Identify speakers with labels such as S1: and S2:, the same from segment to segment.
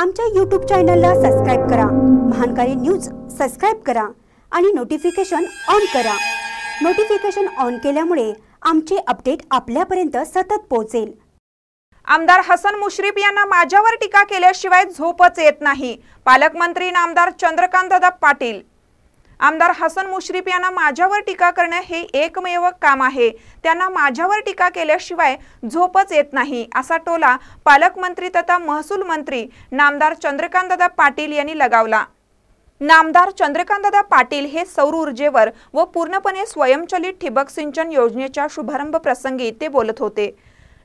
S1: आमच्या यूट्यूब चॅनलला सबस्क्राईब करा. महानकारी न्यूज सबस्क्राईब करा आणि नोटिफिकेशन ऑन करा. नोटिफिकेशन ऑन केल्यामुळे आमचे अपडेट आपल्यापर्यंत सतत पोहोचेल.
S2: आमदार हसन मुश्रीफ यांना माझ्यावर टीका केल्याशिवाय झोपच येत नाही. पालकमंत्री नामदार चंद्रकांतदादा पाटील आमदार हसन मुश्रीफ यांना माझ्यावर टीका करणं हे एकमेव काम आहे. त्यांना माझ्यावर टीका केल्याशिवाय झोपच येत नाही असा टोला पालकमंत्री तथा महसूल मंत्री नामदार चंद्रकांतदादा पाटील यांनी लगावला. नामदार चंद्रकांतदादा पाटील हे सौर ऊर्जेवर व पूर्णपणे स्वयंचलित ठिबक सिंचन योजनेच्या शुभारंभ प्रसंगी ते बोलत होते.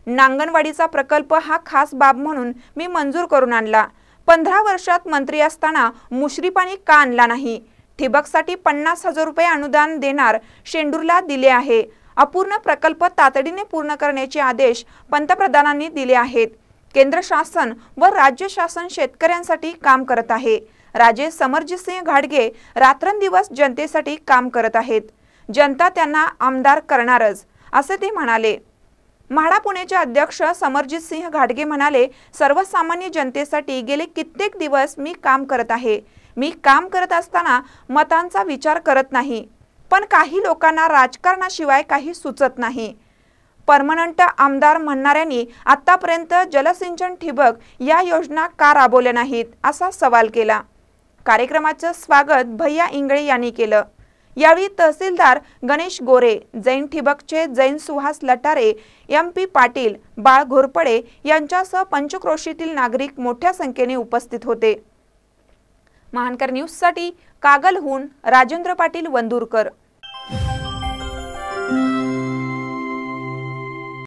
S2: नांगणवाडीचा प्रकल्प हा खास बाब म्हणून मी मंजूर करून आणला. पंधरा वर्षात मंत्री असताना मुश्रीफांनी का आणला नाही? ठिबकसाठी पन्नास हजार रुपये अनुदान देणार शेंडूरला दिले आहे. अपूर्ण प्रकल्प तातडीने पूर्ण करण्याचे आदेश पंतप्रधानांनी दिले आहेत. केंद्र शासन व राज्य शासन शेतकऱ्यांसाठी काम करत आहे. राजे समरजितसिंह घाडगे रात्रंदिवस जनतेसाठी काम करत आहेत. जनता त्यांना आमदार करणारच असे ते म्हणाले. म्हाडा पुणेचे अध्यक्ष समरजित सिंह घाटगे म्हणाले सर्वसामान्य जनतेसाठी गेले कित्येक दिवस मी काम करत आहे. मी काम करत असताना मतांचा विचार करत नाही. पण काही लोकांना राजकारणाशिवाय काही सुचत नाही. परमनंट आमदार म्हणणाऱ्यांनी आतापर्यंत जलसिंचन ठिबक या योजना का राबवल्या नाहीत असा सवाल केला. कार्यक्रमाचं स्वागत भैया इंगळे यांनी केलं. यावेळी तहसीलदार गणेश गोरे जैन ठिबकचे जैन सुहास लटारे एम पी पाटील बाळ घोरपडे यांच्यासह पंचक्रोशीतील नागरिक मोठ्या संख्येने उपस्थित होते. महानकर न्यूजसाठी कागलहून राजेंद्र पाटील वंदूरकर.